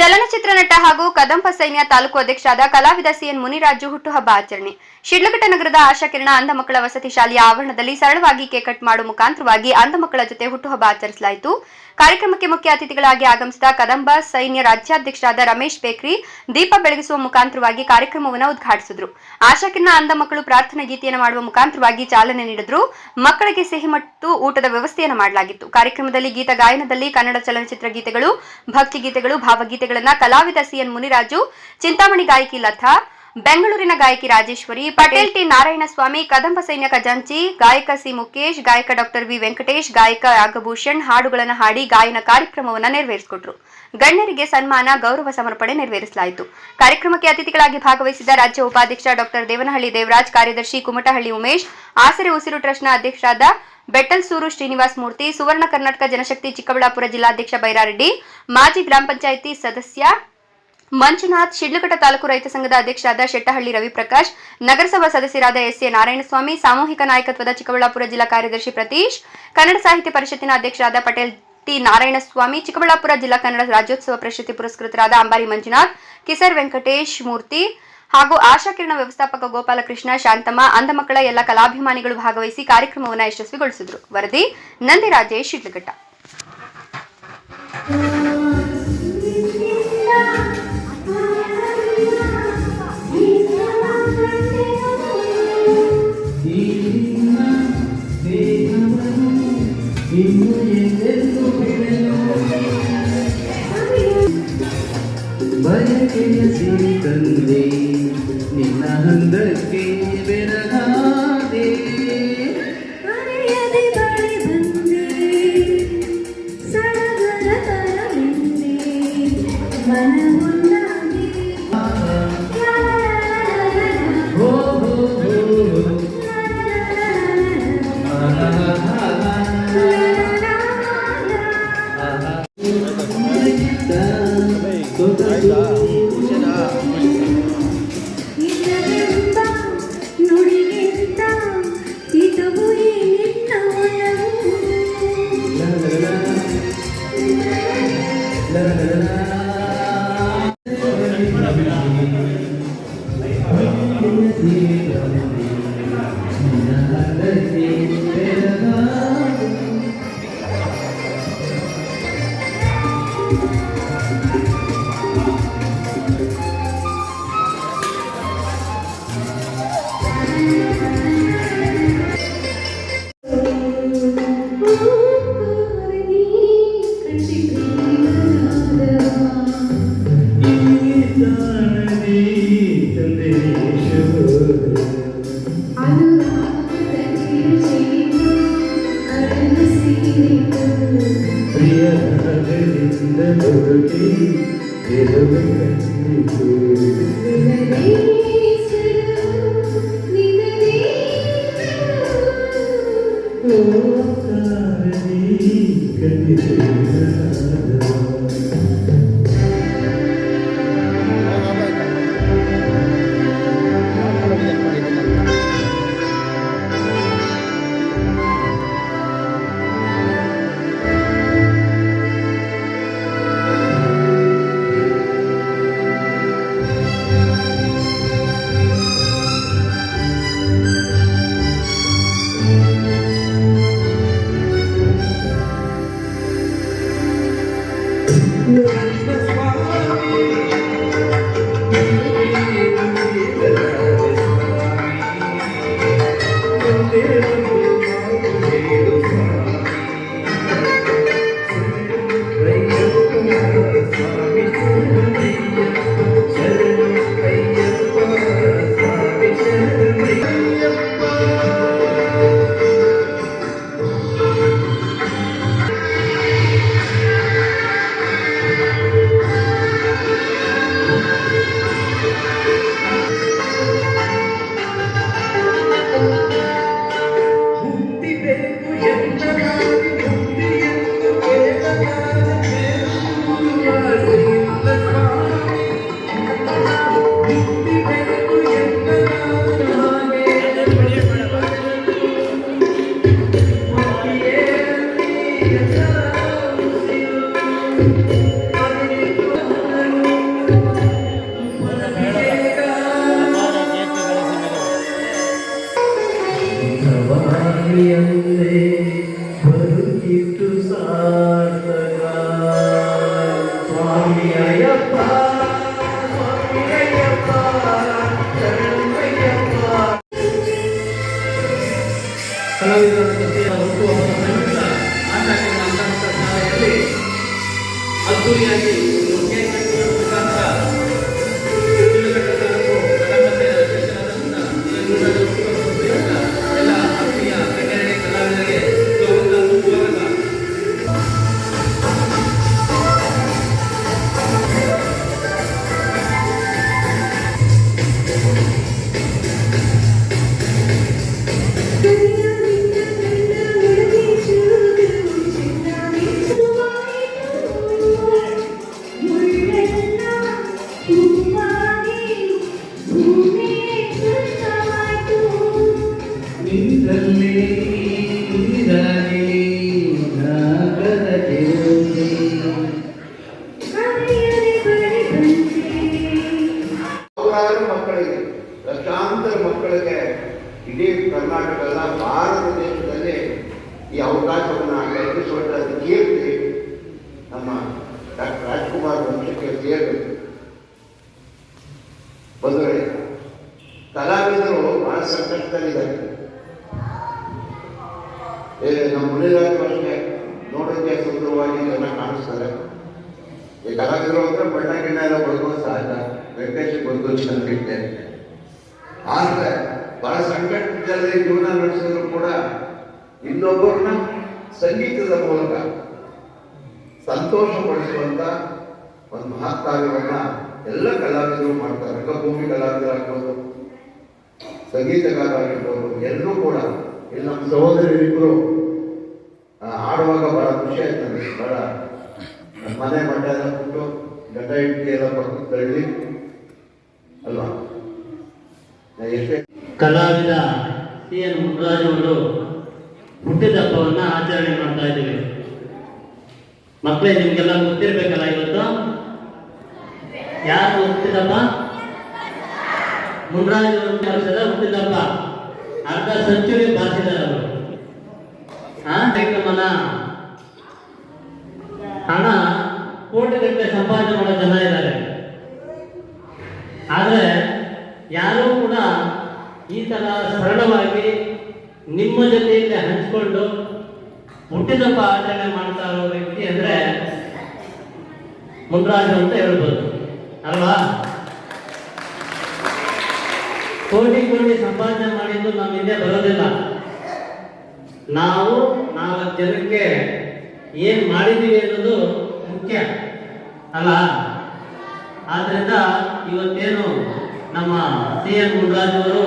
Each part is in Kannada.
solo ಚಲನಚಿತ್ರ ನಟ ಹಾಗೂ ಕದಂಬ ಸೈನ್ಯ ತಾಲೂಕು ಅಧ್ಯಕ್ಷರಾದ ಕಲಾವಿದ ಸಿಎನ್ ಮುನಿರಾಜು ಹುಟ್ಟುಹಬ್ಬ ಆಚರಣೆ. ಶಿಡ್ಲಘಟ್ಟ ನಗರದ ಆಶಾಕಿರಣ ಅಂಧ ಮಕ್ಕಳ ವಸತಿ ಶಾಲೆಯ ಆವರಣದಲ್ಲಿ ಸರಳವಾಗಿ ಕೇಕ್ ಕಟ್ ಮಾಡುವ ಮುಖಾಂತರವಾಗಿ ಅಂಧ ಮಕ್ಕಳ ಜೊತೆ ಹುಟ್ಟುಹಬ್ಬ ಆಚರಿಸಲಾಯಿತು. ಕಾರ್ಯಕ್ರಮಕ್ಕೆ ಮುಖ್ಯ ಅತಿಥಿಗಳಾಗಿ ಆಗಮಿಸಿದ ಕದಂಬ ಸೈನ್ಯ ರಾಜ್ಯಾಧ್ಯಕ್ಷರಾದ ರಮೇಶ್ ಬೇಕ್ರಿ ದೀಪ ಬೆಳಗಿಸುವ ಮುಖಾಂತರವಾಗಿ ಕಾರ್ಯಕ್ರಮವನ್ನು ಉದ್ಘಾಟಿಸಿದ್ರು. ಆಶಾಕಿರಣ ಅಂಧ ಮಕ್ಕಳು ಪ್ರಾರ್ಥನಾ ಗೀತೆಯನ್ನು ಮಾಡುವ ಮುಖಾಂತರವಾಗಿ ಚಾಲನೆ ನೀಡಿದ್ರು. ಮಕ್ಕಳಿಗೆ ಸಿಹಿ ಮತ್ತು ಊಟದ ವ್ಯವಸ್ಥೆಯನ್ನು ಮಾಡಲಾಗಿತ್ತು. ಕಾರ್ಯಕ್ರಮದಲ್ಲಿ ಗೀತ ಗಾಯನದಲ್ಲಿ ಕನ್ನಡ ಚಲನಚಿತ್ರ ಗೀತೆಗಳು, ಭಕ್ತಿ ಗೀತೆಗಳು, ಭಾವಗೀತೆಗಳನ್ನ ಕಲಾವಿದ ಸಿಎನ್ ಮುನಿರಾಜು, ಚಿಂತಾಮಣಿ ಗಾಯಕಿ ಲತಾ, ಬೆಂಗಳೂರಿನ ಗಾಯಕಿ ರಾಜೇಶ್ವರಿ, ಪಟೇಲ್ ಟಿ ನಾರಾಯಣಸ್ವಾಮಿ, ಕದಂಬ ಸೈನ್ಯ ಖಜಾಂಚಿ ಗಾಯಕ ಸಿ ಮುಕೇಶ್, ಗಾಯಕ ಡಾಕ್ಟರ್ ವಿ ವೆಂಕಟೇಶ್, ಗಾಯಕ ಯಾಗಭೂಷಣ್ ಹಾಡುಗಳನ್ನು ಹಾಡಿ ಗಾಯನ ಕಾರ್ಯಕ್ರಮವನ್ನು ನೆರವೇರಿಸಿಕೊಟ್ರು. ಗಣ್ಯರಿಗೆ ಸನ್ಮಾನ, ಗೌರವ ಸಮರ್ಪಣೆ ನೆರವೇರಿಸಲಾಯಿತು. ಕಾರ್ಯಕ್ರಮಕ್ಕೆ ಅತಿಥಿಗಳಾಗಿ ಭಾಗವಹಿಸಿದ ರಾಜ್ಯ ಉಪಾಧ್ಯಕ್ಷ ಡಾಕ್ಟರ್ ದೇವನಹಳ್ಳಿ ದೇವರಾಜ್, ಕಾರ್ಯದರ್ಶಿ ಕುಮಟಹಳ್ಳಿ ಉಮೇಶ್, ಆಸರೆ ಉಸಿರು ಟ್ರಸ್ಟ್ನ ಅಧ್ಯಕ್ಷರಾದ ಬೆಟ್ಟಲ್ಸೂರು ಶ್ರೀನಿವಾಸ್ ಮೂರ್ತಿ, ಸುವರ್ಣ ಕರ್ನಾಟಕ ಜನಶಕ್ತಿ ಚಿಕ್ಕಬಳ್ಳಾಪುರ ಜಿಲ್ಲಾಧ್ಯಕ್ಷ ಬೈರಾರೆಡ್ಡಿ, ಮಾಜಿ ಗ್ರಾಮ ಪಂಚಾಯಿತಿ ಸದಸ್ಯ ಮಂಜುನಾಥ್, ಶಿಡ್ಲಘಟ್ಟ ತಾಲೂಕು ರೈತ ಸಂಘದ ಅಧ್ಯಕ್ಷರಾದ ಶೆಟ್ಟಹಳ್ಳಿ ರವಿಪ್ರಕಾಶ್, ನಗರಸಭಾ ಸದಸ್ಯರಾದ ಎಸ್ ಎ ನಾರಾಯಣಸ್ವಾಮಿ, ಸಾಮೂಹಿಕ ನಾಯಕತ್ವದ ಚಿಕ್ಕಬಳ್ಳಾಪುರ ಜಿಲ್ಲಾ ಕಾರ್ಯದರ್ಶಿ ಪ್ರತೀಶ್, ಕನ್ನಡ ಸಾಹಿತ್ಯ ಪರಿಷತ್ತಿನ ಅಧ್ಯಕ್ಷರಾದ ಪಟೇಲ್ ಟಿ ನಾರಾಯಣಸ್ವಾಮಿ, ಚಿಕ್ಕಬಳ್ಳಾಪುರ ಜಿಲ್ಲಾ ಕನ್ನಡ ರಾಜ್ಯೋತ್ಸವ ಪ್ರಶಸ್ತಿ ಪುರಸ್ಕೃತರಾದ ಅಂಬಾರಿ ಮಂಜುನಾಥ್, ಕಿಸರ್ ವೆಂಕಟೇಶ್ ಮೂರ್ತಿ ಹಾಗೂ ಆಶಾಕಿರಣ ವ್ಯವಸ್ಥಾಪಕ ಗೋಪಾಲಕೃಷ್ಣ, ಶಾಂತಮ್ಮ ಅಂಧ ಮಕ್ಕಳ ಎಲ್ಲ ಕಲಾಭಿಮಾನಿಗಳು ಭಾಗವಹಿಸಿ ಕಾರ್ಯಕ್ರಮವನ್ನು ಯಶಸ್ವಿಗೊಳಿಸಿದರು. ವರದಿ ನಂದಿರಾಜೇಶ್ ಶಿಡ್ಲಘಟ್ಟ. ಇನ್ನು ಬಯಕೆಯ ಸಿರಿ ತಂದೆ. ஆனந்தத்தை விரகாதே. Toda Yeah. ತಾಯಿಯಂದೇ ಬದುಕಿತ್ತು ಸಾರ್ಥಕ. ಸ್ವಾಮಿ ಅಯ್ಯಪ್ಪ ಸ್ವಾಮಿ ಅಯ್ಯಪ್ಪ. ಶರಣಯ್ಯಪ್ಪ ಅದ್ದೂರಿಯಾಗಿ ಸಾವಿರಾರು ಮಕ್ಕಳಿಗೆ ಲಕ್ಷಾಂತರ ಮಕ್ಕಳಿಗೆ ಇಡೀ ಕರ್ನಾಟಕ ಅಲ್ಲ ಭಾರತ ದೇಶದಲ್ಲಿ ಈ ಅವಕಾಶವನ್ನು ಕಲ್ಪಿಸುವಂತಹ ಕೀರ್ತಿ ನಮ್ಮ ಡಾಕ್ಟರ್ ರಾಜ್ಕುಮಾರ್ ವಂಶಕ್ಕೆ ಸೇರಬೇಕು. ಬಂಧುಗಳೇ ಕಲಾವಿದರು ಬಹಳ ಸಂಕಷ್ಟದಲ್ಲಿದ್ದಾರೆ. ಏ, ನಮ್ಮ ಮುನಿರಾಜು ಅಷ್ಟೇ ನೋಡೋಕ್ಕೆ ಸುಂದರವಾಗಿ ಜನ ಕಾಣಿಸ್ತಾರೆ. ಈ ಕಲಾವಿದರು ಅಂದ್ರೆ ಬಣ್ಣ ಗಿಣ್ಣ ಎಲ್ಲ ಬದುಕೋ ಸಹಜ. ವೆಂಕಟೇಶ್ ಬದುಕೋ ಬಿಟ್ಟೆ ಆದರೆ ಬಹಳ ಸಂಕಟದಲ್ಲಿ ಜೀವನ ನಡೆಸಿದ್ರು ಕೂಡ ಇನ್ನೊಬ್ಬರನ್ನ ಸಂಗೀತದ ಮೂಲಕ ಸಂತೋಷ ಪಡಿಸುವಂತ ಒಂದು ಮಹತ್ ಕಾರ್ಯವನ್ನ ಎಲ್ಲ ಕಲಾವಿದರು ಮಾಡ್ತಾರೆ. ರಂಗಭೂಮಿ ಕಲಾವಿದರಾಗ್ಬೋದು ಸಂಗೀತಗಾರರಾಗಿರ್ಬೋದು ಎಲ್ಲರೂ ಕೂಡ ಇಲ್ಲಿ ನಮ್ಮ ಸಹೋದರಿಬ್ಬರು ಆಡುವಾಗ ಬಹಳ ಖುಷಿ ಆಯ್ತು ನನಗೆ ಬಹಳ ಮನೆ ಮಠ ಎಲ್ಲ ಕೊಟ್ಟು ಗಂಡ ಹೆಂಡತಿ ಎಲ್ಲ ತಳ್ಳಿ ಕಲಾವಿದ ಸಿ ಎನ್ ಮುನ್ರಾಜ್ ಅವರು ಹುಟ್ಟಿದ ಹಬ್ಬವನ್ನು ಆಚರಣೆ ಮಾಡ್ತಾ ಇದ್ದೀವಿ. ಮಕ್ಕಳೇ ನಿಮ್ಗೆಲ್ಲ ಗೊತ್ತಿರ್ಬೇಕಲ್ಲ ಇವತ್ತು? ಯಾರು ಹುಟ್ಟಿದಪ್ಪ ಮುನ್ರಾಜ್ ಒಂದು ವರ್ಷದ ಹುಟ್ಟಿದಪ್ಪ ಅರ್ಧ ಸೆಂಚುರಿ ಬಾರಿಸಿದ್ದಾರೆ ಅವರು. ಆ, ಕಾರ್ಯಕ್ರಮನ ಹಣ ಕೋಟಿಗಟ್ಟಲೆ ಸಂಪಾದನೆ ಮಾಡೋ ಜನ ಇದ್ದಾರೆ. ಆದರೆ ಯಾರೂ ಈ ಥರ ಸರಳವಾಗಿ ನಿಮ್ಮ ಜೊತೆಯಲ್ಲಿ ಹಂಚಿಕೊಂಡು ಹುಟ್ಟಿದಪ್ಪ ಆಚರಣೆ ಮಾಡ್ತಾ ಇರೋ ವ್ಯಕ್ತಿ ಅಂದ್ರೆ ಮುನ್ರಾಜು ಅಂತ ಹೇಳ್ಬೋದು. ಅಲ್ವಾ? ಕೋಟಿ ಕೋಟಿ ಸಂಪಾದನೆ ಮಾಡಿದ್ದು ನಮ್ಮ ಹಿಂದೆ ಬರೋದಿಲ್ಲ. ನಾವು ನಾಲ್ಕು ಜನಕ್ಕೆ ಏನ್ ಮಾಡಿದೀವಿ ಅನ್ನೋದು ಮುಖ್ಯ. ಅಲ್ಲ? ಆದ್ರಿಂದ ಇವತ್ತೇನು ನಮ್ಮ ಸಿ ಎನ್ ಅವರು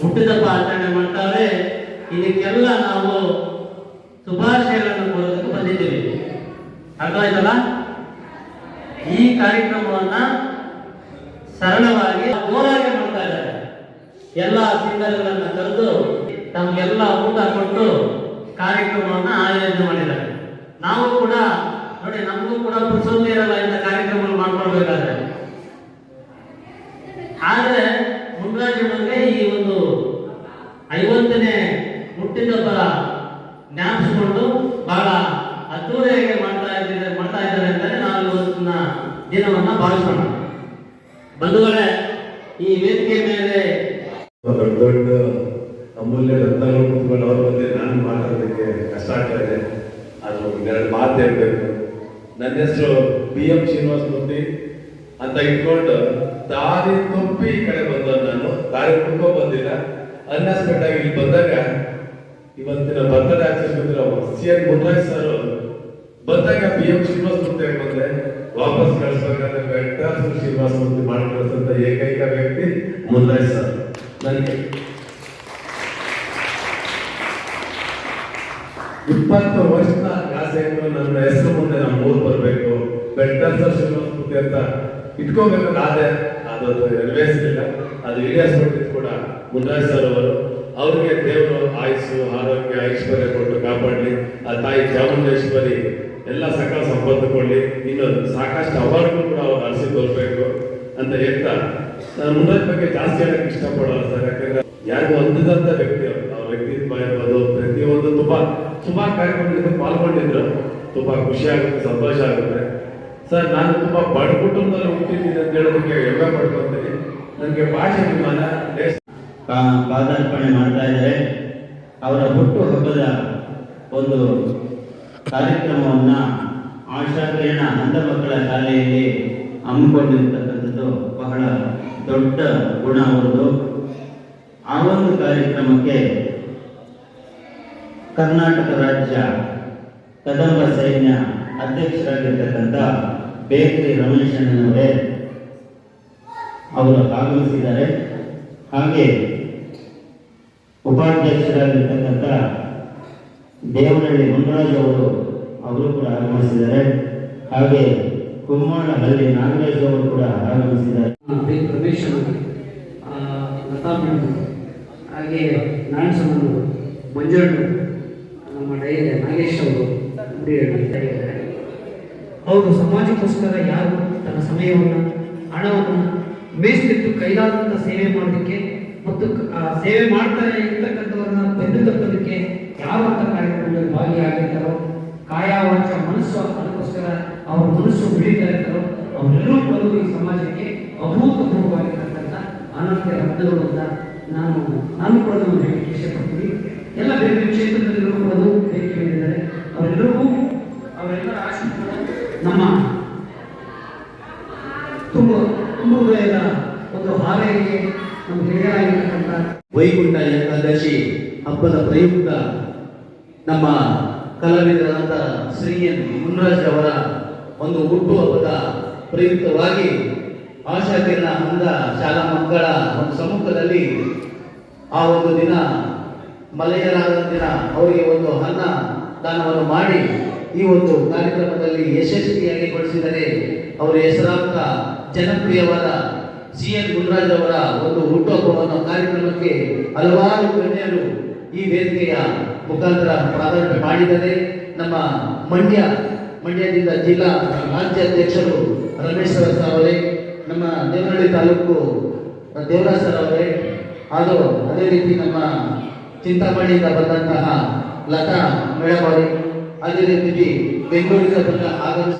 ಹುಟ್ಟಿದಪ್ಪ ಆಚರಣೆ ಮಾಡ್ತಾರೆ. ಇದಕ್ಕೆಲ್ಲ ನಾವು ಶುಭಾಶಯಗಳನ್ನು ಕೊಡೋದಕ್ಕೆ ಬಂದಿದ್ದೀವಿ. ಅರ್ಥ ಆಯ್ತಲ್ಲ ಈ ಕಾರ್ಯಕ್ರಮವನ್ನ ಸರಳವಾಗಿ ಜೋರಾಗಿ ಮಾಡ್ತಾ ಇದ್ದಾರೆ. ಎಲ್ಲ ಸಿಂಗರ್ಗಳನ್ನ ಕರೆದು ತಮಗೆಲ್ಲ ಊಟ ಕೊಟ್ಟು ಕಾರ್ಯಕ್ರಮವನ್ನ ಆಯೋಜನೆ ಮಾಡಿದ್ದಾರೆ. ನಾವು ಕೂಡ, ನೋಡಿ, ನಮಗೂ ಕೂಡ ಪುರುಸೊಂದು ಇರಲ್ಲ ಇಂಥ ಕಾರ್ಯಕ್ರಮಗಳು ಮಾಡ್ಕೊಳ್ಬೇಕಾದ್ರೆ. ಆದ್ರೆ ಮಂಗೆ ಈ ಒಂದು ಐವತ್ತನೇ ಹುಟ್ಟಿದಬ್ಬರ ಜ್ಞಾಪಿಸಿಕೊಂಡು ಬಹಳ ಅದ್ದೂರಿಯಾಗಿ ಮಾಡ್ತಾ ಇದ್ದಾರೆ ಮಾಡ್ತಾ ಇದ್ದಾರೆ ಅಂತಲೇ ನಾವು ಇವತ್ತಿನ ದಿನವನ್ನು ಭಾವಿಸೋಣ. ಬಂಧುಗಳೇ, ಈ ವೇದಿಕೆ ಮೇಲೆ ದೊಡ್ಡ ದೊಡ್ಡ ಅಮೂಲ್ಯ ರತ್ನಗಳು ಕುತ್ಕೊಂಡು ಅವ್ರ ಮುಂದೆ ನಾನು ಮಾತಾಡೋದಕ್ಕೆ ಕಷ್ಟ ಆಗ್ತಾ ಇದೆ. ಅದು ಒಂದೆರಡು ಮಾತು ಹೇಳ್ಬೇಕು. ನನ್ನ ಹೆಸರು ಬಿ ಎಂ ಶ್ರೀನಿವಾಸ ಮೂರ್ತಿ ಅಂತ ಇಟ್ಕೊಂಡು ದಾರಿ ತುಂಬಿ ಈ ಕಡೆ ಬಂದ ನಾನು. ದಾರಿ ತುಂಬ ಬಂದಿಲ್ಲ ಅನ್ಎಕ್ಸ್ಪೆಕ್ಟ್ ಆಗಿ ಇಲ್ಲಿ ಬಂದಾಗ ಇವತ್ತಿನ ಬರ್ತಡೇ ಆಚರಿಸಿದ್ರು ಸಿ ಎನ್ ಮುನ್ರಾಜ್ ಸರ್ ಬಂದಾಗ ಪಿ ಎಂ ಶ್ರೀನಿವಾಸ ಮೂರ್ತಿ ಬಂದೆ ವಾಪಸ್ ಕಳಿಸ್ಬೇಕಾದ್ರೆ ವೆಂಕಟಾಚಲ ಶ್ರೀನಿವಾಸ ಮೂರ್ತಿ ಮಾಡಿ ಏಕೈಕ ವ್ಯಕ್ತಿ ಮುನ್ರಾಜ್ ಸರ್ ನನಗೆ ಇಪ್ಪತ್ತು ವರ್ಷದ ಆಸೆ ನನ್ನ ಹೆಸರು ಮುಂದೆ ನಮ್ಮ ಊರು ಬರಬೇಕು. ವೆಂಕಟಾಚಲ ಶ್ರೀನಿವಾಸ ಮೂರ್ತಿ ಅಂತ ಇಟ್ಕೋಬೇಕು ಆದೆ ಅದು ನೆರವೇರಿಸಲಿಲ್ಲ ಅದು ಈಡೇರಿಸ್ಬಿಟ್ಟಿದ್ದು ಕೂಡ ಮುನ್ರಾಜ್ ಸರ್ ಅವರು ಅವ್ರಿಗೆ ದೇವರು ಆಯುಸ್ಸು ಆರೋಗ್ಯ ಐಶ್ವರ್ಯ ಕೊಟ್ಟು ಕಾಪಾಡಲಿ. ಆ ತಾಯಿ ಚಾಮುಂಡೇಶ್ವರಿ ಎಲ್ಲ ಸಕಲ ಸಂಪತ್ತು ಕೊಡಲಿ. ಇನ್ನು ಸಾಕಷ್ಟು ಅವಾರ್ಡ್ಗಳು ಕೂಡ ಅವ್ರು ಅರಸಿ ತೋರ್ಬೇಕು ಅಂತ ಹೇಳ್ತಾ ನಾನು ಮುನ್ರಾಜ್ ಬಗ್ಗೆ ಜಾಸ್ತಿ ಹೇಳಕ್ಕೆ ಇಷ್ಟಪಡೋಲ್ಲ ಸರ್. ಯಾಕಂದ್ರೆ ಯಾರಿಗೂ ಒಂದಿದಂತ ವ್ಯಕ್ತಿ ಅವ್ರು. ಅವ್ರ ವ್ಯಕ್ತಿತ್ವ ಇರ್ಬೋದು, ಪ್ರತಿಯೊಂದು ತುಂಬಾ ತುಂಬಾ ಕಾರ್ಯಕ್ರಮದಲ್ಲಿ ಪಾಲ್ಗೊಂಡಿದ್ರು. ತುಂಬಾ ಖುಷಿ ಆಗುತ್ತೆ, ಸಂತೋಷ ಆಗುತ್ತೆ. ಸರ್, ನಾನು ತುಂಬಾ ಬಡ ಕುಟುಂಬದಲ್ಲಿ ಹುಟ್ಟಿದ್ದೀನಿ ಅಂತ ಹೇಳೋದಕ್ಕೆ ಹೆಮ್ಮೆ ಪಡ್ಕೊತೀನಿ. ನನಗೆ ಭಾಷೆ ವಿಮಾನ ಪಾದಾರ್ಪಣೆ ಮಾಡ್ತಾ ಇದ್ದಾರೆ. ಅವರ ಹುಟ್ಟು ಹಬ್ಬದ ಒಂದು ಕಾರ್ಯಕ್ರಮವನ್ನ ಆಶಾಕಿರಣ ಅಂಧ ಮಕ್ಕಳ ಶಾಲೆಯಲ್ಲಿ ಹಮ್ಮಿಕೊಂಡಿರ್ತಕ್ಕಂಥದ್ದು ಬಹಳ ದೊಡ್ಡ ಗುಣ ಅವರದು ಆ ಒಂದು ಕಾರ್ಯಕ್ರಮಕ್ಕೆ ಕರ್ನಾಟಕ ರಾಜ್ಯ ಕದಂಬ ಸೈನ್ಯ ಅಧ್ಯಕ್ಷರಾಗಿರ್ತಕ್ಕಂಥ ಬೇಕರಿ ರಮೇಶಣ್ಣನವರೇ ಅವರು ಆಗಮಿಸಿದ್ದಾರೆ. ಹಾಗೆ ಉಪಾಧ್ಯಕ್ಷರಾಗಿರ್ತಕ್ಕಂಥ ದೇವನಹಳ್ಳಿ ಮುನಿರಾಜ್ ಅವರು ಅವರು ಕೂಡ ಆಗಮಿಸಿದ್ದಾರೆ. ಹಾಗೆ ಕುಮ್ಮಾಣಹಳ್ಳಿ ನಾಗರಾಜ್ ಅವರು ಕೂಡ ಆಗಮಿಸಿದ್ದಾರೆ. ರಮೇಶ್ ಲತಾ ಹಾಗೆ ನಾರಾಯಣಸ್ವಾಮಿ ಮಂಜಣ್ಣ ನಮ್ಮ ಡೈರಿ ನಾಗೇಶ್ ಅವರು ಅವರು ಸಮಾಜಕ್ಕೋಸ್ಕರ ಯಾರು ತನ್ನ ಸಮಯವನ್ನು, ಹಣವನ್ನು ಮೀಸಲಿಟ್ಟು ಕೈಲಾದಂಥ ಸೇವೆ ಮಾಡೋದಕ್ಕೆ ಮತ್ತು ಸೇವೆ ಮಾಡ್ತಾರೆ ಇರ್ತಕ್ಕಂಥವ್ರನ್ನ ಬೆನ್ನು ತಪ್ಪೋದಕ್ಕೆ ಯಾವ ಅಂತ ಕಾರ್ಯಕ್ರಮದಲ್ಲಿ ಭಾಗಿಯಾಗಿರ್ತಾರೋ ಕಾಯ ವಾಚ ಮನಸ್ಸು ಅದಕ್ಕೋಸ್ಕರ ಅವ್ರ ಮನಸ್ಸು ಬೆಳೀತಾ ಇರ್ತಾರೋ, ಅವರೆಲ್ಲರೂ ಬಂದು ಈ ಸಮಾಜಕ್ಕೆ ಅಭೂತಪೂರ್ವವಾಗಿರ್ತಕ್ಕಂಥ ಅನಂತ ಹಬ್ಬಗಳು ಅಂತ ನಾನು ನಾನು ಕೂಡ ನಾನು ಹೇಳಲಿಕ್ಕೆ ಇಷ್ಟಪಡ್ತೀನಿ. ಎಲ್ಲ ಬೇರೆ ಬೇರೆ ಕ್ಷೇತ್ರದಲ್ಲಿರೋ ಕೂಡ ಬೇಡಿಕೆ ಹೇಳಿದ್ದಾರೆ. ಅವರೆಲ್ಲರಿಗೂ ಅವರೆಲ್ಲರ ಆಶೀರ್ವಾದ ನಮ್ಮ ತುಂಬ ತುಂಬ ಹೃದಯದ ಒಂದು ಹಾರೈಕೆ ನಮ್ಮ ಹಿರಿಯರಾಗಿರ್ತಕ್ಕಂಥ ವೈಕುಂಠ ಏಕಾದಶಿ ಹಬ್ಬದ ಪ್ರಯುಕ್ತ ನಮ್ಮ ಕಲಾವಿದರಾದ ಶ್ರೀ ಎನ್ ಮುನ್ರಾಜ್ ಅವರ ಒಂದು ಹುಟ್ಟುಹಬ್ಬದ ಪ್ರಯುಕ್ತವಾಗಿ ಆಶಾಕಿರಣ ಅಂಧ ಶಾಲಾ ಮಕ್ಕಳ ಒಂದು ಸಮ್ಮುಖದಲ್ಲಿ ಆ ಒಂದು ದಿನ ಮಲೆಯರಾದ ದಿನ ಅವರಿಗೆ ಒಂದು ಅನ್ನ ದಾನವನ್ನು ಮಾಡಿ ಈ ಒಂದು ಕಾರ್ಯಕ್ರಮದಲ್ಲಿ ಯಶಸ್ವಿಯಾಗಿ ಬಳಸಿದರೆ ಅವರ ಹೆಸರಾಂತ ಜನಪ್ರಿಯವಾದ ಸಿ ಎನ್ ಗುಂಡರಾಜ್ ಅವರ ಒಂದು ಹುಟ್ಟುಹಬ್ಬವನ್ನು ಕಾರ್ಯಕ್ರಮಕ್ಕೆ ಹಲವಾರು ಗಣ್ಯರು ಈ ವೇದಿಕೆಯ ಮುಖಾಂತರ ಪ್ರಾರಂಭ ಮಾಡಿದರೆ ನಮ್ಮ ಮಂಡ್ಯ, ಮಂಡ್ಯದಿಂದ ಜಿಲ್ಲಾ ರಾಜ್ಯಾಧ್ಯಕ್ಷರು ರಮೇಶ್ ಸರ್ ಅವರೇ, ನಮ್ಮ ದೇವನಹಳ್ಳಿ ತಾಲೂಕು ದೇವರಾಜ್ ಸರ್ ಅವರೇ, ಹಾಗೂ ಅದೇ ರೀತಿ ನಮ್ಮ ಚಿಂತಾಮಣಿಯಿಂದ ಬಂದಂತಹ ಲತಾ ಮೇಳವಾಡಿ ಅದೇ ರೀತಿ ಬೆಂಗಳೂರಿನ ಬಂದ